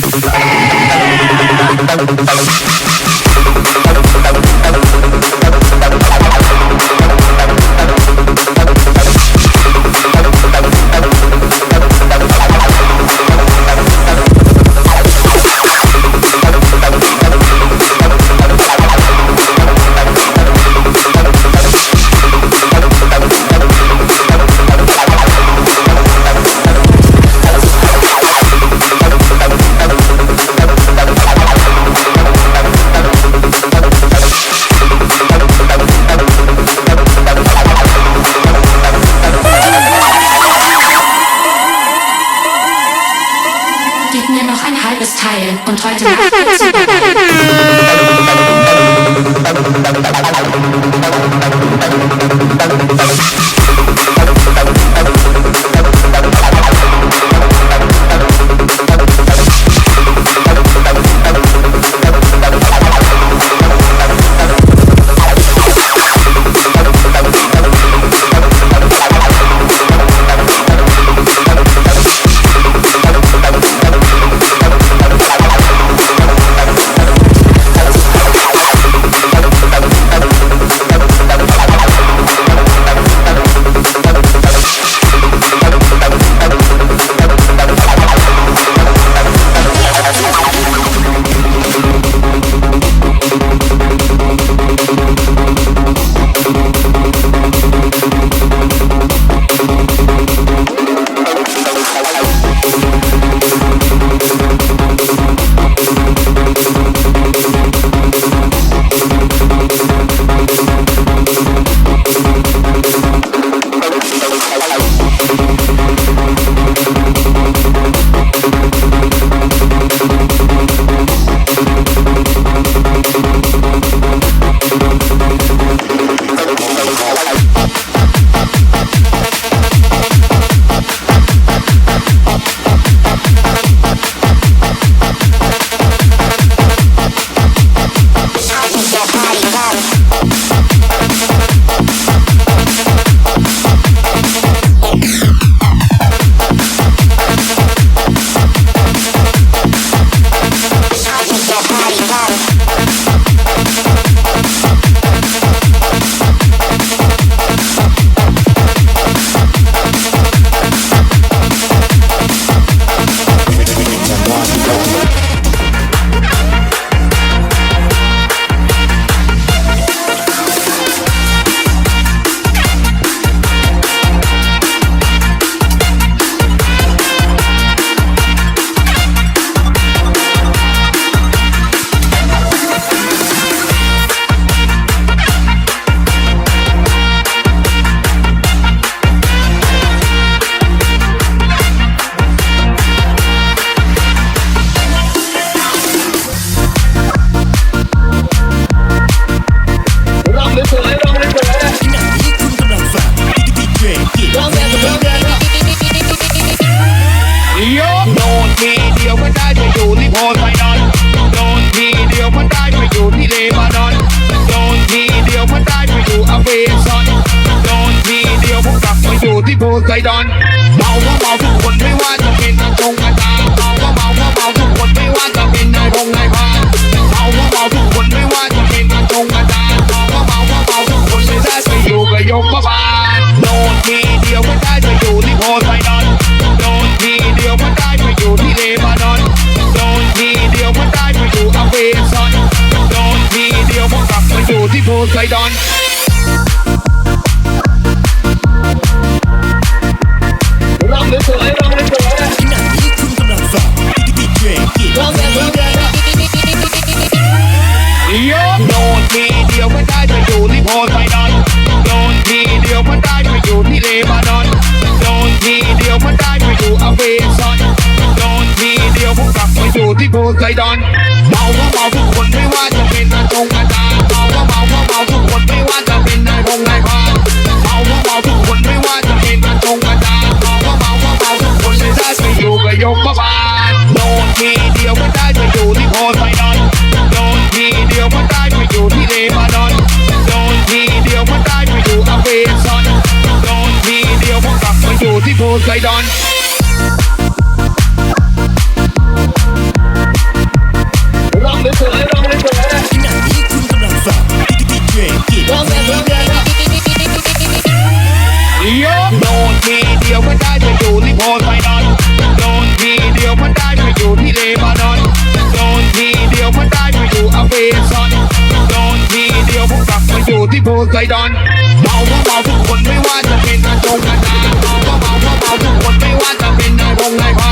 Yeah. Teil und heute Nacht wird sie. ที่โพไซดอนเมาว่าเมาทุกคนไม่ว่าจะเป็นทางตรง ดอนเมาก็เมาทุกคนไม่ว่าจะเป็นอาจงอาจารย์เมาก็เมาก็เมาทุกคนไม่ว่าจะเป็นนายพงนายพาเมาก็เมาทุกคนไม่ว่าจะเป็นอาจงอาจารย์เมาก็เมาก็เมาทุกคนไม่ได้ไปอยู่กับยกพระบาลโดนทีเดียวก็ได้ไปอยู่ที่โพไซดอนโดนทีเดียวก็ได้ไปอยู่ที่เลบานอนโดนทีเดียวก็ได้ไปอยู่อเมซอนโดนทีเดียวพวกกลับมาอยู่ที่โพไซดอน ไซดอนเบาก็เบาทุกคนไม่ว่าจะเป็นนาจงนาจาเบาก็เบาก็เบาทุกคนไม่ว่าจะเป็นนายพงนายพ